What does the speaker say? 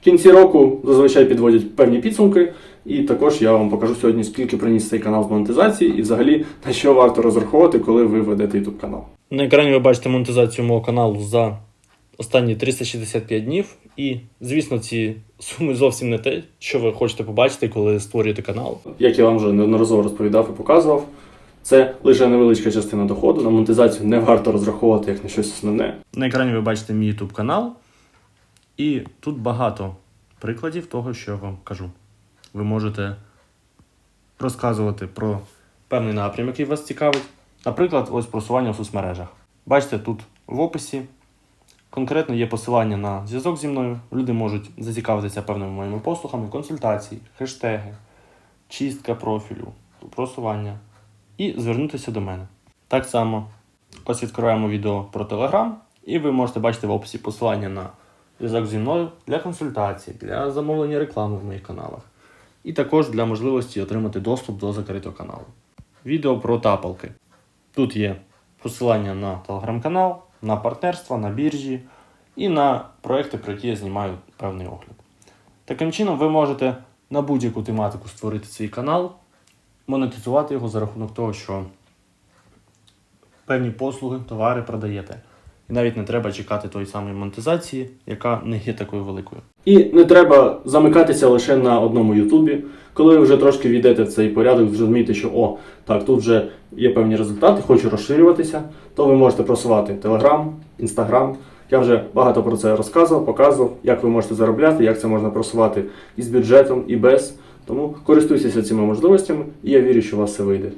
В кінці року зазвичай підводять певні підсумки, і також я вам покажу сьогодні, скільки приніс цей канал з монетизації, і взагалі на що варто розраховувати, коли ви ведете YouTube канал. На екрані ви бачите монетизацію мого каналу за останні 365 днів. І, звісно, ці суми зовсім не те, що ви хочете побачити, коли створюєте канал. Як я вам вже неодноразово розповідав і показував, це лише невеличка частина доходу. На монетизацію не варто розраховувати як на щось основне. На екрані ви бачите мій YouTube канал, і тут багато прикладів того, що я вам кажу. Ви можете розказувати про певний напрям, який вас цікавить. Наприклад, ось просування в соцмережах. Бачите, тут в описі конкретно є посилання на зв'язок зі мною. Люди можуть зацікавитися певними моїми послугами, консультації, хештеги, чистка профілю, просування і звернутися до мене. Так само Ось відкриваємо відео про Telegram, і ви можете бачити в описі посилання на зв'язок зі мною для консультацій, для замовлення реклами в моїх каналах, і також для можливості отримати доступ до закритого каналу. Відео про тапалки. Тут є посилання на телеграм-канал, на партнерства, на біржі і на проекти, про які я знімаю певний огляд. Таким чином, ви можете на будь-яку тематику створити свій канал, монетизувати його за рахунок того, що певні послуги, товари продаєте. І навіть не треба чекати тої самої монетизації, яка не є такою великою. І не треба замикатися лише на одному Ютубі. Коли ви вже трошки війдете в цей порядок, зрозумієте, що о, так, тут вже є певні результати, хочу розширюватися, то ви можете просувати Telegram, Instagram. Я вже багато про це розказував, показував, як ви можете заробляти, як це можна просувати і з бюджетом, і без. Тому користуйтеся цими можливостями, і я вірю, що у вас все вийде.